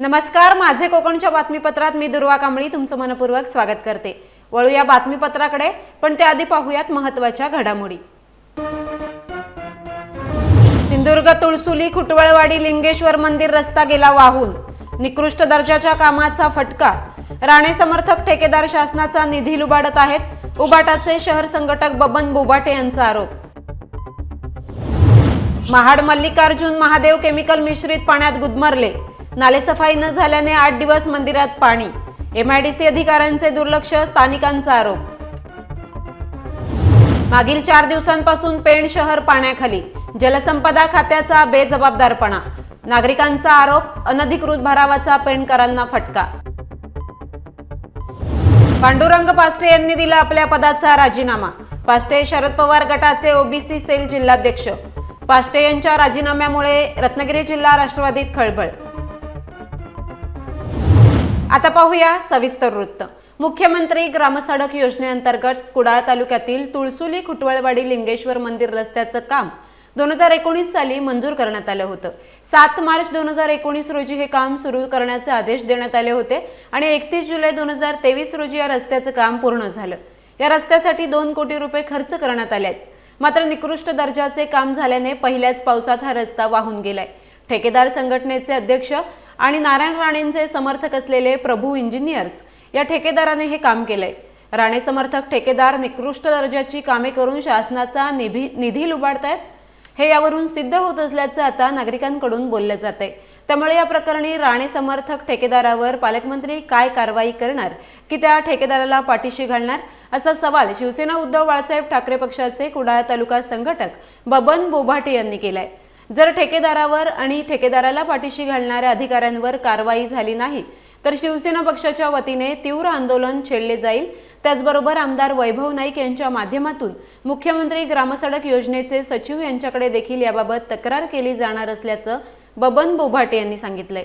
नमस्कार माझे कोकणच्या बातमीपत्रात मी दुर्वा कांबळी तुमचं मनपूर्वक स्वागत करते. वळूया बातमीपत्राकडे पण त्याआधी पाहूयात महत्त्वाच्या घडामोडी. सिंधुदुर्ग तुळसुली खुटवळवाडी लिंगेश्वर मंदिर रस्ता गेला वाहून. निकृष्ट दर्जाच्या कामाचा फटका. राणे समर्थक ठेकेदार शासनाचा निधी लुबाडत आहेत. उबाटाचे शहर संघटक बबन बोबाटे यांचा आरोप. महाड मल्लिकार्जुन महादेव केमिकल मिश्रित पाण्यात गुदमरले. नालेसफाई न झाल्याने आठ दिवस मंदिरात पाणी. एमआयडीसी अधिकाऱ्यांचे दुर्लक्ष स्थानिकांचा आरोप. मागील चार दिवसांपासून पेण शहर पाण्याखाली जलसंपदा खात्याचा बेजबाबदारपणा. नागरिकांचा आरोप अनधिकृत भरावाचा पेणकरांना फटका. पांडुरंग पास्टे यांनी दिला आपल्या पदाचा राजीनामा. पास्टे शरद पवार गटाचे ओबीसी सेल जिल्हाध्यक्ष. पास्टे यांच्या राजीनाम्यामुळे रत्नागिरी जिल्हा राष्ट्रवादीत खळबळ. आता पाहूया सविस्तर वृत्त. मुख्यमंत्री ग्रामसडक योजनेअंतर्गत कुडाळ तालुक्यातील तुळसुली खुटवळवाडी लिंगेश्वर मंदिर रस्त्याचं काम दोन हजार एकोणीस साली मंजूर करण्यात आलं होतं. सात मार्च दोन हजार एकोणीस रोजी हे काम सुरू करण्याचे आदेश देण्यात आले होते आणि एकतीस जुलै दोन हजार तेवीस रोजी या रस्त्याचं काम पूर्ण झालं. या रस्त्यासाठी दोन कोटी रुपये खर्च करण्यात आले आहेत. मात्र निकृष्ट दर्जाचे काम झाल्याने पहिल्याच पावसात हा रस्ता वाहून गेलाय. ठेकेदार संघटनेचे अध्यक्ष आणि नारायण राणेंचे समर्थक असलेले प्रभू इंजिनियर्स या ठेकेदाराने हे काम केलंय. राणे समर्थक ठेकेदार निकृष्ट दर्जाची कामे करून शासनाचा निधी निधी लुबाडतायत. हे यावरून सिद्ध होत असल्याचं आता नागरिकांकडून बोललं जात आहे त्यामुळे या प्रकरणी राणे समर्थक ठेकेदारावर पालकमंत्री काय कारवाई करणार की त्या ठेकेदाराला पाठीशी घालणार असा सवाल शिवसेना उद्धव बाळासाहेब ठाकरे पक्षाचे कुडाळ तालुका संघटक बबन बोभाटे यांनी केलाय. जर ठेकेदारावर आणि ठेकेदाराला पाठीशी घालणाऱ्या अधिकाऱ्यांवर कारवाई झाली नाही तर शिवसेना पक्षाच्या वतीने तीव्र आंदोलन छेडले जाईल. त्याचबरोबर आमदार वैभव नाईक यांच्या माध्यमातून मुख्यमंत्री ग्रामसडक योजनेचे सचिव यांच्याकडे देखील याबाबत तक्रार केली जाणार असल्याचं बबन बोभाटे यांनी सांगितलंय.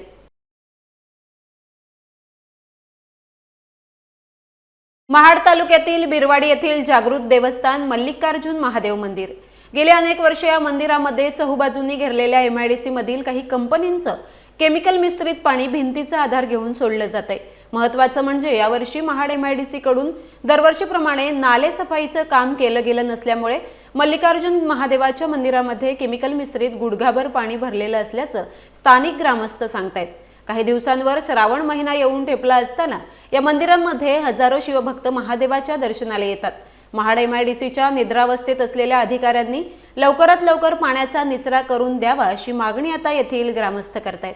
महाड तालुक्यातील बिरवाडी येथील जागृत देवस्थान मल्लिकार्जुन महादेव मंदिर. गेले अनेक वर्षे या मंदिरामध्ये चहूबाजूंनी घेरलेल्या एमआयडीसी मधील काही कंपनींचं केमिकल मिश्रित पाणी भिंतीचा आधार घेऊन सोडलं जात आहे महत्वाचं म्हणजे यावर्षी महाड एमआयडीसी कडून दरवर्षीप्रमाणे नाले सफाईचं काम केलं गेलं नसल्यामुळे मल्लिकार्जुन महादेवाच्या मंदिरामध्ये केमिकल मिश्रित गुडघाभर पाणी भरलेलं असल्याचं स्थानिक ग्रामस्थ सांगतायत. काही दिवसांवर श्रावण महिना येऊन ठेपला असताना या मंदिरांमध्ये हजारो शिवभक्त महादेवाच्या दर्शनाला येतात. महाड एमआयडीसीच्या निद्रावस्थेत असलेल्या अधिकाऱ्यांनी लवकरात लवकर पाण्याचा निचरा करून द्यावा अशी मागणी आता येथील ग्रामस्थ करतायत.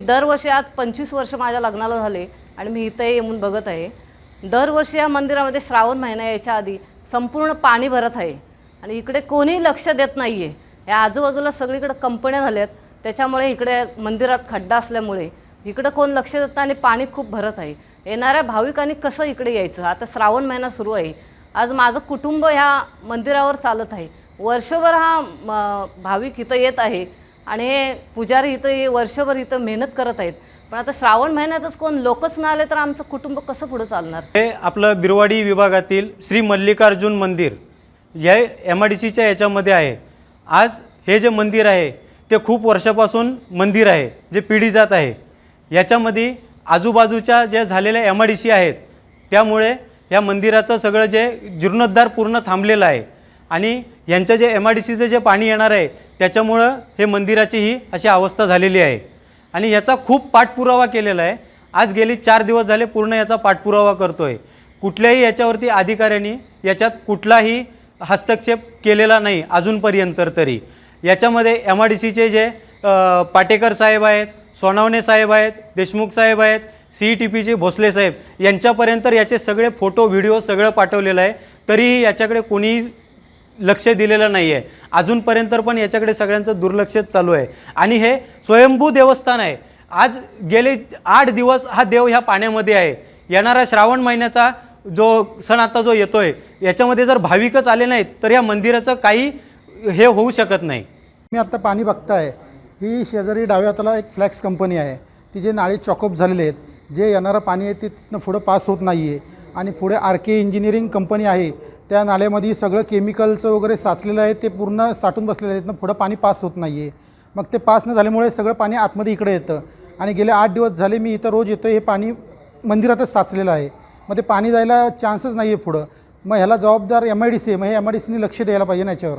दरवर्षी आज पंचवीस वर्ष माझ्या लग्नाला झाले आणि मी इथे येऊन बघत आहे. दरवर्षी या मंदिरामध्ये श्रावण महिना यायच्या आधी संपूर्ण पाणी भरत आहे आणि इकडे कोणी लक्ष देत नाही आहे या आजूबाजूला सगळीकडे कंपन्या झाल्यात. त्याच्यामुळे इकडे मंदिरात खड्डा असल्यामुळे इकडं कोण लक्ष देत नाही आणि पाणी खूप भरत आहे. येणाऱ्या भाविकांनी कसं इकडे यायचं? आता श्रावण महिना सुरू आहे. आज माझं कुटुंब ह्या मंदिरावर चालत आहे. वर्षभर हा म, भाविक इथं येत आहे आणि हे पुजारी इथं वर्षभर इथं मेहनत करत आहेत. पण आता श्रावण महिन्यातच कोण लोकच ना आले तर आमचं कुटुंब कसं पुढं चालणार? हे आपलं बिरवाडी विभागातील श्री मल्लिकार्जुन मंदिर हे एम आय डी सीच्या याच्यामध्ये आहे. आज हे जे मंदिर आहे ते खूप वर्षापासून मंदिर आहे जे पिढी जात आहे. याच्यामध्ये आजूबाजूच्या ज्या झालेल्या एम आय डी सी आहेत त्यामुळे या मंदिराचं सगळं जे जीर्णोद्धार पूर्ण थांबलेलं आहे आणि यांचं जे एम आय डी सीचं जे पाणी येणार आहे त्याच्यामुळं हे मंदिराची ही अशी अवस्था झालेली आहे. आणि याचा खूप पाठपुरावा केलेला आहे. आज गेली चार दिवस झाले पूर्ण याचा पाठपुरावा करतो आहे कुठल्याही याच्यावरती अधिकाऱ्यांनी याच्यात कुठलाही हस्तक्षेप केलेला नाही अजूनपर्यंत तरी. याच्यामध्ये एम आय डी सीचे जे पाटेकर साहेब आहेत सोनावणे साहेब आहेत देशमुख साहेब आहेत सी ई टी पीचे भोसले साहेब यांच्यापर्यंत याचे सगळे फोटो व्हिडिओ सगळं पाठवलेलं आहे. तरीही याच्याकडे कोणी लक्ष दिलेलं नाही आहे अजूनपर्यंत पण याच्याकडे सगळ्यांचं दुर्लक्षच चालू आहे. आणि हे स्वयंभू देवस्थान आहे. आज गेले आठ दिवस हा देव ह्या पाण्यामध्ये आहे. येणारा श्रावण महिन्याचा जो सण आता जो येतो आहे याच्यामध्ये जर भाविकच आले नाहीत तर या मंदिराचं काही हे होऊ शकत नाही. मी आत्ता पाणी बघताय. ही शेजारी डाव्या हाताला एक फ्लॅक्स कंपनी आहे. ती जे नाळे चॉकअप झालेले आहेत जे येणारं पाणी आहे ते तिथनं पुढं पास होत नाही आहे आणि पुढे आर के इंजिनिअरिंग कंपनी आहे. त्या नाल्यामध्ये सगळं केमिकलचं वगैरे साचलेलं आहे ते पूर्ण साठून बसलेलं आहे. तिथनं पुढं पाणी पास होत नाही आहे मग ते पास न झाल्यामुळे सगळं पाणी आतमध्ये इकडे येतं. आणि गेले आठ दिवस झाले मी इथं रोज येतो हे पाणी मंदिरातच साचलेलं आहे. मग ते पाणी जायला चान्सच नाही आहे पुढं. मग ह्याला जबाबदार एम आय डी सी आहे. मग हे एम आय डी सीने लक्ष द्यायला पाहिजे ना याच्यावर.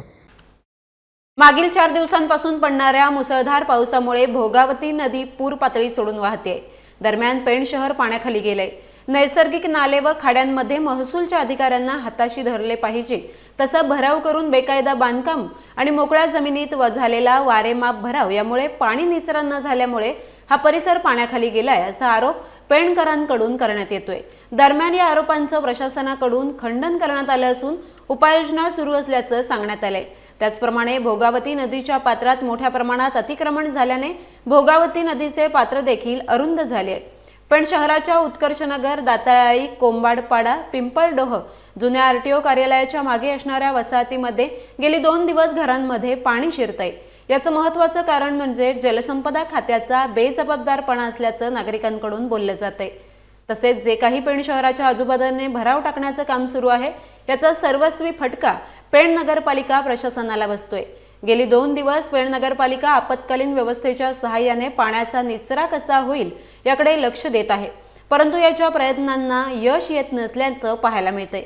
मागील चार दिवसांपासून पडणाऱ्या मुसळधार पावसामुळे भोगावती नदी पूर पातळी सोडून वाहते. दरम्यान पेण शहर पाण्याखाली गेलंय नैसर्गिक नाले व खाड्यांमध्ये महसूलच्या अधिकाऱ्यांना हाताशी धरले पाहिजे. तसं भराव करून बेकायदा बांधकाम आणि मोकळ्या जमिनीत व झालेला वारेमाप भराव यामुळे पाणी निचरा न झाल्यामुळे हा परिसर पाण्याखाली गेलाय असा आरोप पेणकरांकडून करण्यात येतोय. दरम्यान या आरोपांचं प्रशासनाकडून खंडन करण्यात आलं असून उपाययोजना सुरू असल्याचं सांगण्यात आलंय. त्याचप्रमाणे भोगावती नदीच्या पात्रात मोठ्या प्रमाणात अतिक्रमण झाल्याने भोगावती नदीचे पात्र देखील अरुंद झाले. आहे पण शहराच्या उत्कर्षनगर दाताळी कोंबाडपाडा पिंपळडोह जुन्या आरटीओ कार्यालयाच्या मागे असणाऱ्या वसाहतीमध्ये गेली दोन दिवस घरांमध्ये पाणी शिरतंय. याचं महत्त्वाचं कारण म्हणजे जलसंपदा खात्याचा बेजबाबदारपणा असल्याचं नागरिकांकडून बोललं जातंय. तसेच जे काही पेण शहराच्या आजूबाजूने भराव टाकण्याचं काम सुरू आहे याचा सर्वस्वी फटका पेण नगरपालिका प्रशासनाला बसतोय. गेली दोन दिवस पेण नगरपालिका आपत्कालीन व्यवस्थेच्या सहाय्याने पाण्याचा निचरा कसा होईल याकडे लक्ष देत आहे. परंतु याच्या प्रयत्नांना यश येत नसल्याचं पाहायला मिळतंय.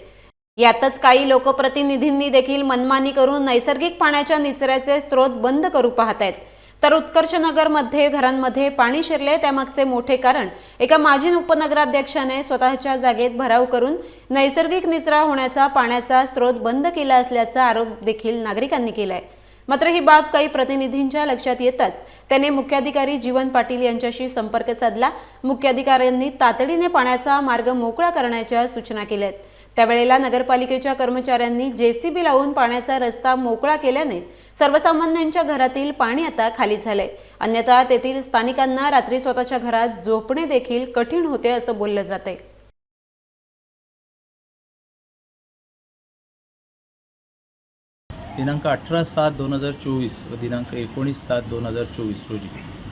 यातच काही लोकप्रतिनिधींनी देखील मनमानी करून नैसर्गिक पाण्याच्या निचऱ्याचे स्रोत बंद करू पाहत आहेत तर उत्कर्षनगरमध्ये घरांमध्ये पाणी शिरले त्यामागचे मोठे कारण एका माजी उपनगराध्यक्षाने स्वतःच्या जागेत भराव करून नैसर्गिक निचरा होण्याचा पाण्याचा स्रोत बंद केला असल्याचा आरोप देखील नागरिकांनी केलाय. मात्र ही बाब काही प्रतिनिधींच्या लक्षात येताच त्याने मुख्याधिकारी जीवन पाटील यांच्याशी संपर्क साधला. मुख्याधिकाऱ्यांनी तातडीने पाण्याचा मार्ग मोकळा करण्याच्या सूचना केल्यात. त्यावेळेला नगरपालिकेच्या कर्मचाऱ्यांनी जेसीबी लावून पाण्याचा रस्ता मोकळा केल्याने सर्वसामान्यांच्या घरातील पाणी आता खाली झालंय. अन्यथा तेथील स्थानिकांना रात्री स्वतःच्या घरात झोपणे देखील कठीण होते असं बोललं जातंय. दिनांक अठरा सात दोन हजार चोवीस व दिनांक एकोणीस सात दोन हजार चोवीस रोजी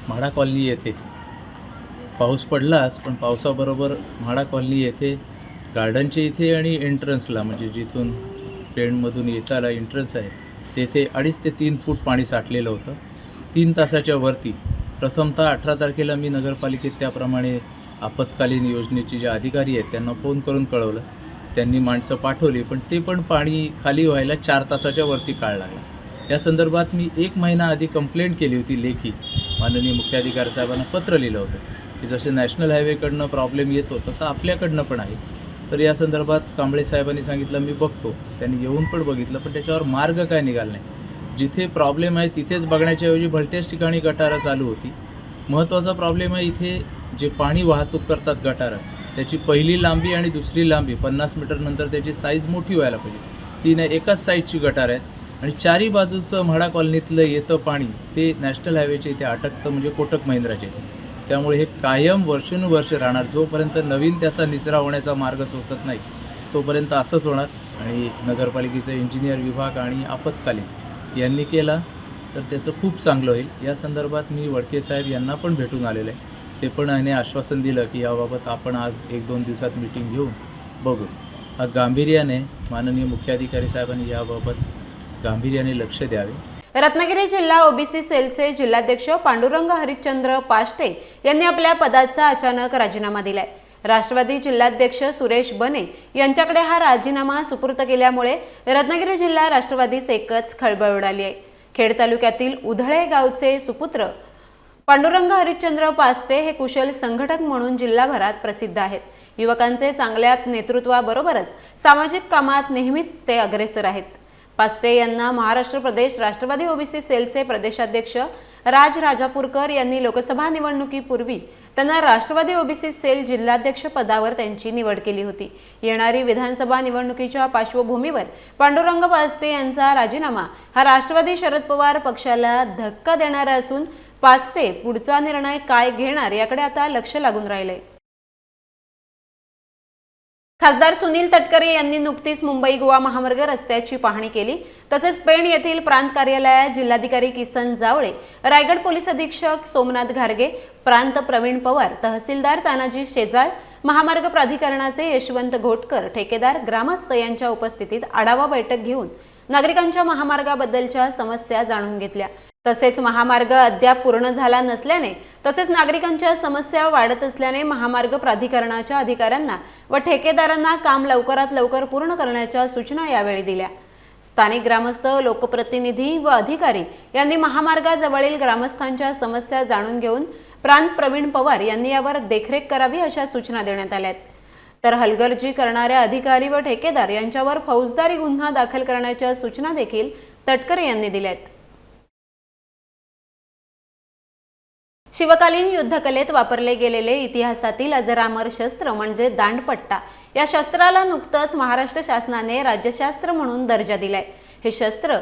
म्हाडा कॉलनी येथे. पाऊस पडलाच पण पावसाबरोबर म्हाडा कॉलनी येथे गार्डनच्या इथे आणि एंट्रन्सला म्हणजे जिथून पेणमधून येताला एंट्रन्स आहे तेथे अडीच ते तीन फूट पाणी साठलेलं होतं. तीन तासाच्या वरती प्रथमतः अठरा तारखेला मी नगरपालिकेत त्याप्रमाणे आपत्कालीन योजनेचे जे अधिकारी आहेत त्यांना फोन करून कळवलं. त्यांनी माणसं पाठवली पण ते पण पाणी खाली व्हायला चार तासाच्या वरती काळ लागला. या संदर्भात मी एक महिना आधी कंप्लेंट केली होती लेखी. माननीय मुख्याधिकारी साहेबांना पत्र लिहिलं होतं की जसे नॅशनल हायवेकडनं प्रॉब्लेम येतो तसं आपल्याकडनं पण आहे. तर या संदर्भात कांबळे साहेबांनी सांगितलं मी बघतो. त्यांनी येऊन पण बघितलं पण त्याच्यावर मार्ग काय निघाला नाही. जिथे प्रॉब्लेम आहे तिथेच बघण्याच्याऐवजी भलत्याच ठिकाणी गटारं चालू होती. महत्त्वाचा प्रॉब्लेम आहे इथे जे पाणी वाहतूक करतात गटारं त्याची पहिली लांबी आणि दुसरी लांबी पन्नास मीटरनंतर त्याची साईज मोठी व्हायला पाहिजे. ती नाही एकाच साईजची गटार आहेत आणि चारी बाजूचं म्हाडा कॉलनीतलं येतं पाणी ते नॅशनल हायवेच्या इथे अटकतं म्हणजे कोटक महिंद्राच्या इथे. त्यामुळे हे कायम वर्षानुवर्ष राहणार. जोपर्यंत नवीन त्याचा निचरा होण्याचा मार्ग सोचत नाही तोपर्यंत असंच होणार. आणि नगरपालिकेचा इंजिनियर विभाग आणि आपत्कालीन यांनी केला तर त्याचं खूप चांगलं होईल. या संदर्भात मी वडके साहेब यांना पण भेटून आलेलं आहे. ते पण याने आश्वासन दिलं की याबाबत आपण आज एक दोन दिवसात मिटिंग घेऊन बघू. हा गांभीर्याने माननीय मुख्याधिकारी साहेबांनी याबाबत गांभीर्याने लक्ष द्यावे. रत्नागिरी जिल्हा ओबीसी सेलचे जिल्हाध्यक्ष पांडुरंग हरिश्चंद्र पाष्टे यांनी आपल्या पदाचा अचानक राजीनामा दिलाय. राष्ट्रवादी जिल्हाध्यक्ष सुरेश बने यांच्याकडे हा राजीनामा सुपूर्त केल्यामुळे रत्नागिरी जिल्हा राष्ट्रवादीच एकच खळबळ उडाली आहे. खेड तालुक्यातील उधळे गावचे सुपुत्र पांडुरंग हरिश्चंद्र पास्टे हे कुशल संघटक म्हणून जिल्हाभरात प्रसिद्ध आहेत. युवकांचे चांगल्या नेतृत्वाबरोबरच सामाजिक कामात नेहमीच ते अग्रेसर आहेत. पास्टे यांना महाराष्ट्र प्रदेश राष्ट्रवादी ओबीसी सेलचे प्रदेशाध्यक्ष राज राजापूरकर यांनी लोकसभा निवडणुकीपूर्वी त्यांना राष्ट्रवादी ओबीसी सेल जिल्हाध्यक्ष पदावर त्यांची निवड केली होती. येणारी विधानसभा निवडणुकीच्या पार्श्वभूमीवर पांडुरंग पास्टे यांचा राजीनामा हा राष्ट्रवादी शरद पवार पक्षाला धक्का देणारा असून पास्टे पुढचा निर्णय काय घेणार याकडे आता लक्ष लागून राहिले खासदार सुनील तटकरे यांनी नुकतीच मुंबई गोवा महामार्ग रस्त्याची पाहणी केली. तसेच पेण येथील प्रांत कार्यालयात जिल्हाधिकारी किसन जावळे रायगड पोलीस अधीक्षक सोमनाथ घारगे प्रांत प्रवीण पवार तहसीलदार तानाजी शेजाळ महामार्ग प्राधिकरणाचे यशवंत घोटकर ठेकेदार ग्रामस्थ यांच्या उपस्थितीत आढावा बैठक घेऊन नागरिकांच्या महामार्गाबद्दलच्या समस्या जाणून घेतल्या. तसेच महामार्ग अद्याप पूर्ण झाला नसल्याने तसेच नागरिकांच्या समस्या वाढत असल्याने महामार्ग प्राधिकरणाच्या अधिकाऱ्यांना व ठेकेदारांना काम लवकरात लवकर पूर्ण करण्याच्या सूचना यावेळी दिल्या. स्थानिक ग्रामस्थ लोकप्रतिनिधी व अधिकारी यांनी महामार्गाजवळील ग्रामस्थांच्या समस्या जाणून घेऊन प्रांत प्रवीण पवार यांनी यावर देखरेख करावी अशा सूचना देण्यात आल्या आहेत. तर हलगर्जी करणाऱ्या अधिकारी व ठेकेदार यांच्यावर फौजदारी गुन्हा दाखल करण्याच्या सूचना देखील तटकरे यांनी दिल्या शिवकालीन युद्धकलेत वापरले गेलेले इतिहासातील अजरामर शस्त्र म्हणजे दांडपट्टा. या शस्त्राला नुकतंच महाराष्ट्र शासनाने राज्यशास्त्र म्हणून दर्जा दिलाय. हे शस्त्र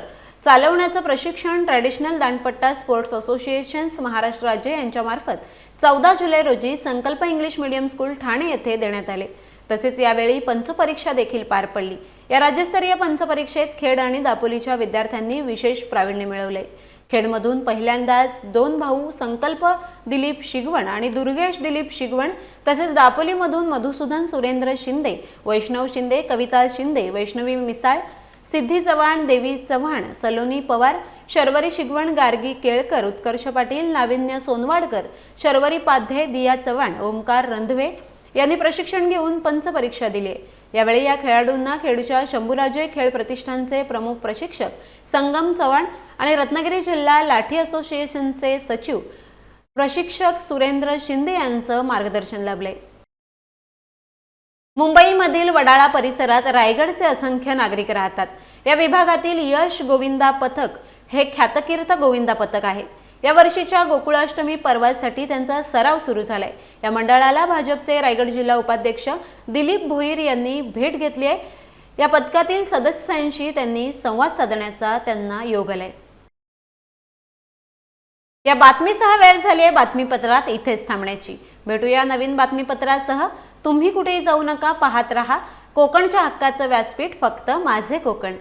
चालवण्याचं प्रशिक्षण traditional Dandpatta sports associations Maharashtra राज्य यांच्यामार्फत चौदा जुलै रोजी संकल्प इंग्लिश मीडियम स्कूल ठाणे येथे देण्यात आले. तसेच यावेळी पंचपरीक्षा देखील पार पडली. या राज्यस्तरीय पंचपरीक्षेत खेड आणि दापोलीच्या विद्यार्थ्यांनी विशेष प्रावीण्य मिळवले. खेडमधून पहिल्यांदाच दोन भाऊ संकल्प दिलीप शिगवण आणि दुर्गेश दिलीप शिगवण तसेच दापोलीमधून मधुसूदन सुरेंद्र शिंदे वैष्णव शिंदे कविता शिंदे वैष्णवी मिसाळ सिद्धी चव्हाण देवी चव्हाण सलोनी पवार शर्वरी शिगवण गार्गी केळकर उत्कर्ष पाटील नाविन्य सोनवाडकर शर्वरी पाध्ये दिया चव्हाण ओमकार रंधवे यांनी प्रशिक्षण घेऊन पंचपरीक्षा दिली. यावेळी या खेळाडूंना खेडूच्या शंभूराजे खेळ प्रतिष्ठानचे प्रमुख प्रशिक्षक संगम चव्हाण आणि रत्नागिरी जिल्हा लाठी असोसिएशनचे सचिव प्रशिक्षक सुरेंद्र शिंदे यांचं मार्गदर्शन लाभले. मुंबईमधील वडाळा परिसरात रायगडचे असंख्य नागरिक राहतात. या विभागातील यश गोविंदा पथक हे ख्यातकीर्त गोविंदा पथक आहे. या वर्षीच्या गोकुळाष्टमी पर्वासाठी त्यांचा सराव सुरू झालाय. या मंडळाला भाजपचे रायगड जिल्हा उपाध्यक्ष दिलीप भोईर यांनी भेट घेतली आहे. या पथकातील सदस्यांशी त्यांनी संवाद साधण्याचा त्यांना योग आलाय. या बातमीसह वेळ झाली आहे बातमीपत्रात इथेच थांबण्याची. भेटूया नवीन बातमीपत्रासह. तुम्ही कुठेही जाऊ नका पाहत रहा. कोकणच्या हक्काचं व्यासपीठ फक्त माझे कोकण.